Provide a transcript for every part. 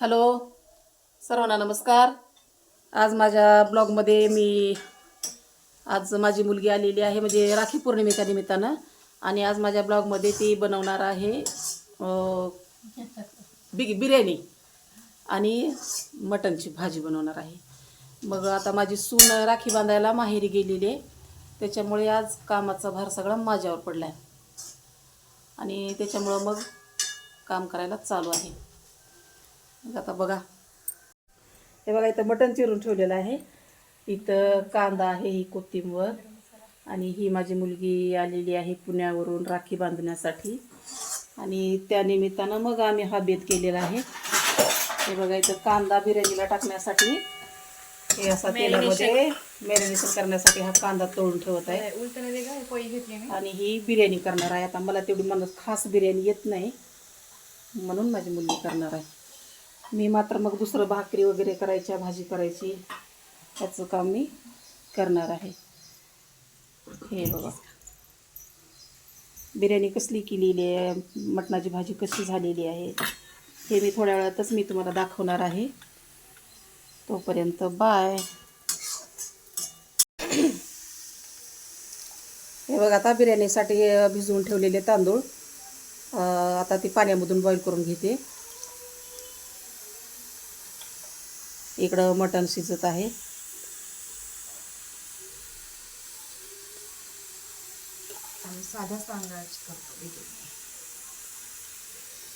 Hello सर्वांना नमस्कार. आज माझ्या ब्लॉगमध्ये मी आज माझी मुलगी आलेली आहे म्हणजे राखी पौर्णिमेच्या निमित्तानं. आणि आज माझ्या ब्लॉगमध्ये ती बनवणार आहे बिग बि बिर्याणी. आणि मटणची भाजी बनवणार आहे. मग आता माझी सून राखी बांधायला माहेरी गेलेली आहे. त्याच्यामुळे आज कामाचा भार सगळा माझ्यावर पडला आहे आणि त्याच्यामुळं मग काम करायला चालू आहे. आता बघा. हे बघा इथं मटण चिरून ठेवलेलं आहे. इथं कांदा आहे ही कोथिंबर आणि ही माझी मुलगी आलेली आहे पुण्यावरून राखी बांधण्यासाठी. आणि त्या निमित्तानं मग आम्ही हा बेत केलेला आहे. हे बघा इथं कांदा बिर्याणीला टाकण्यासाठी हे असा तेलामध्ये मॅरिनेशन करण्यासाठी हा कांदा तळून ठेवत आहे. आणि ही बिर्याणी करणार आहे. आता मला तेवढी मला खास बिर्याणी येत नाही म्हणून माझी मुलगी करणार आहे. मी मात्र मग दुसरं भाकरी वगैरे करायच्या भाजी करायची. याचं काम मी करणार आहे. हे बघा. बिर्याणी कसली केलेली आहे? मटणाची भाजी कशी झालेली आहे? हे मी थोड्या वेळातच मी तुम्हाला दाखवणार आहे. तोपर्यंत बाय. हे बघा आता बिर्याणीसाठी भिजवून ठेवलेले तांदूळ. आता ती पाण्यामधून बॉईल करून घेते. इकडं मटण शिजत आहे. साध्या तांदळाची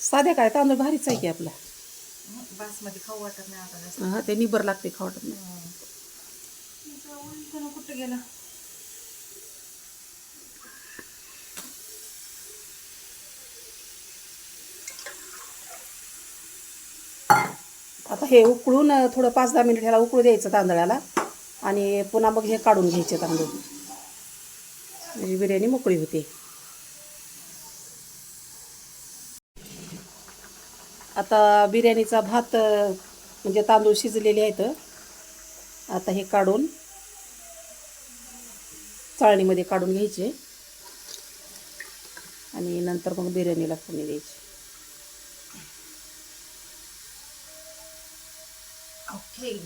साध्या काय? तांदूळ भारीच आहे की आपला. बासमती खाऊ वाटत नाही आता हा ते निबर लागते खावटत नाही. उलटं कुठं गेला? आता हे उकळून थोडं पाच दहा मिनिट ह्याला उकळू द्यायचं तांदळाला. आणि पुन्हा मग हे काढून घ्यायचे तांदूळ. म्हणजे बिर्याणी मोकळी होते. आता बिर्याणीचा भात म्हणजे तांदूळ शिजलेले आहेत. आता हे काढून चाळणीमध्ये काढून घ्यायचे. आणि नंतर मग बिर्याणीला फोडणी द्यायची. Okay.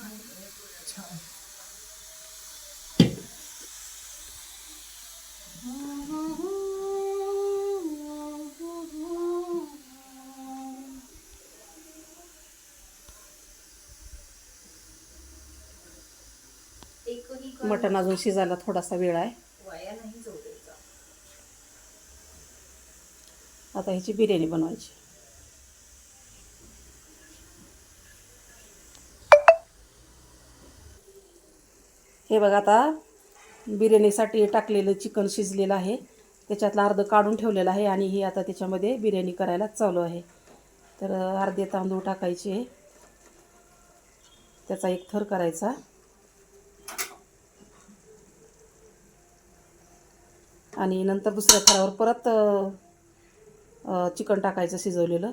I'm going मटण अजून शिजायला थोडासा वेळ आहे. आता ह्याची बिर्याणी बनवायची. हे बघा आता बिर्याणीसाठी टाकलेलं चिकन शिजलेलं आहे. त्याच्यातलं अर्धं काढून ठेवलेलं आहे आणि ही आता त्याच्यामध्ये बिर्याणी करायला चालू आहे. तर अर्धे तांदूळ टाकायचे. त्याचा एक थर करायचा. आणि नंतर दुसऱ्या थरावर परत चिकन टाकायचं शिजवलेलं.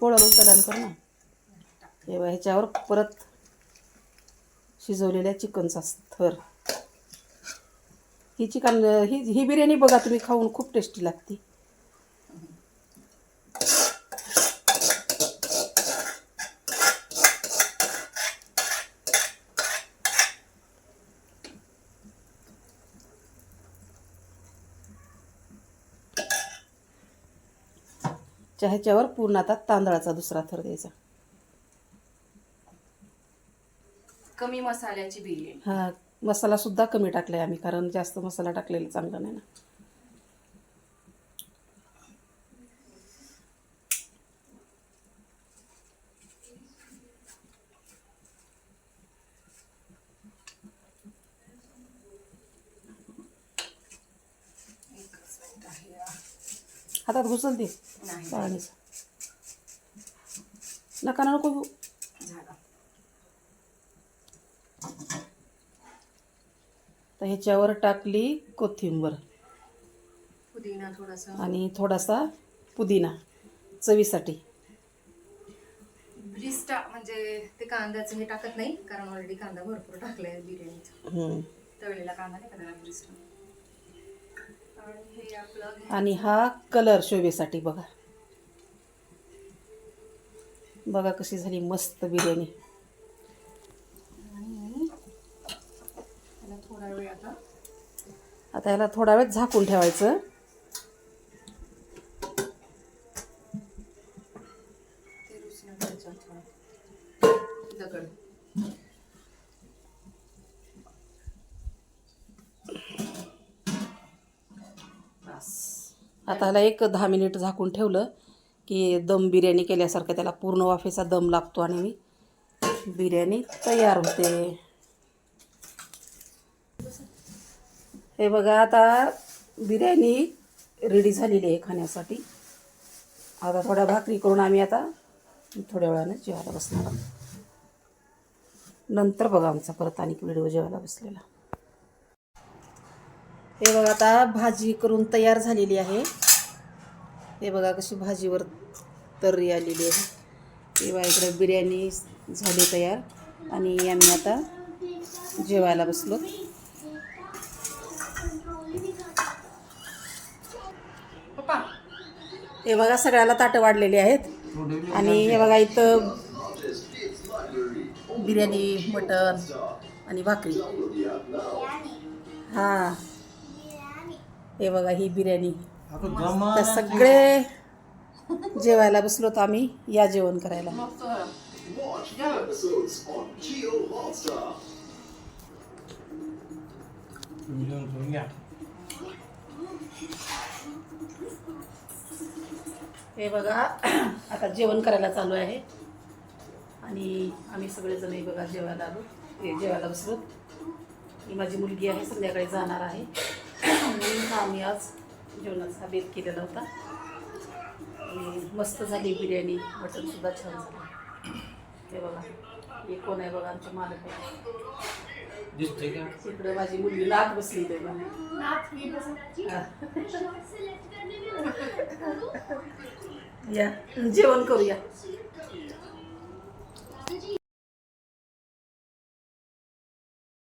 पोळं उचलन कर ना. तेव्हा ह्याच्यावर परत शिजवलेल्या चिकनचा थर. ही चिकन ही ही बिर्याणी बघा तुम्ही खाऊन खूप टेस्टी लागते. ह्याच्यावर पूर्ण आता तांदळाचा दुसरा थर द्यायचा. कमी मसाल्याची बिर्याणी. हा मसाला सुद्धा कमी टाकलाय आम्ही कारण जास्त मसाला टाकलेला चांगला नाही ना. हातात घुसल ते. नाही. चाळणीचं नका नको घेऊ. तर ह्याच्यावर टाकली कोथिंबर. पुदिना थोडासा. आणि थोडासा पुदिना चवीसाठी. ब्रिस्टा म्हणजे ते कांद्याचं हे टाकत नाही कारण ऑलरेडी कांदा भरपूर टाकलाय बिर्याणीचा. तळलेला कांदा नाही का त्याला ब्रिस्टा. आणि हे कलर शोभेसाठी बघा. बघा कशी झाली मस्त बिर्याणी. आता. आता ह्याला थोडा वेळ झाकून ठेवायचं. आता ह्याला एक दहा मिनिट झाकून ठेवलं की दम बिर्याणी केल्यासारखं त्याला पूर्ण वाफेचा दम लागतो आणि बिर्याणी तयार होते. हे बघा आता बिर्याणी रेडी झालेली आहे खाण्यासाठी. आता थोड्या भाकरी करून आम्ही आता थोड्या वेळानं जेवायला बसणार आहोत. नंतर बघा आमचा परत आणि व्हिडिओ जेवायला बसलेला. हे बघा आता भाजी करून तयार झालेली आहे. हे बघा कशी भाजीवर तर्री आलेली आहे. हे बघा इकडे बिर्याणी झाली तयार. आणि आम्ही आता जेवायला बसलो. हे बघा सगळ्याला ताटं वाढलेली आहेत. आणि हे बघा इथं बिर्याणी मटण आणि भाकरी. हा. हे बघा ही बिर्याणी. तर सगळे जेवायला बसलो तर आम्ही या जेवण करायला. हे बघा आता जेवण करायला चालू आहे. आणि आम्ही सगळेजण हे बघा जेवायला आलो हे जेवायला बसलो. ही माझी मुलगी आहे संध्याकाळी जाणार आहे. हा आम्ही आज जेवणाचा बेत केलेला होता. आणि मस्त झाली बिर्याणी मटणसुद्धा छान झालं. हे बघा हे कोण आहे बघा आमचे मालक. इकडे माझी मुलगी नाक बसली ते या जेवण करूया.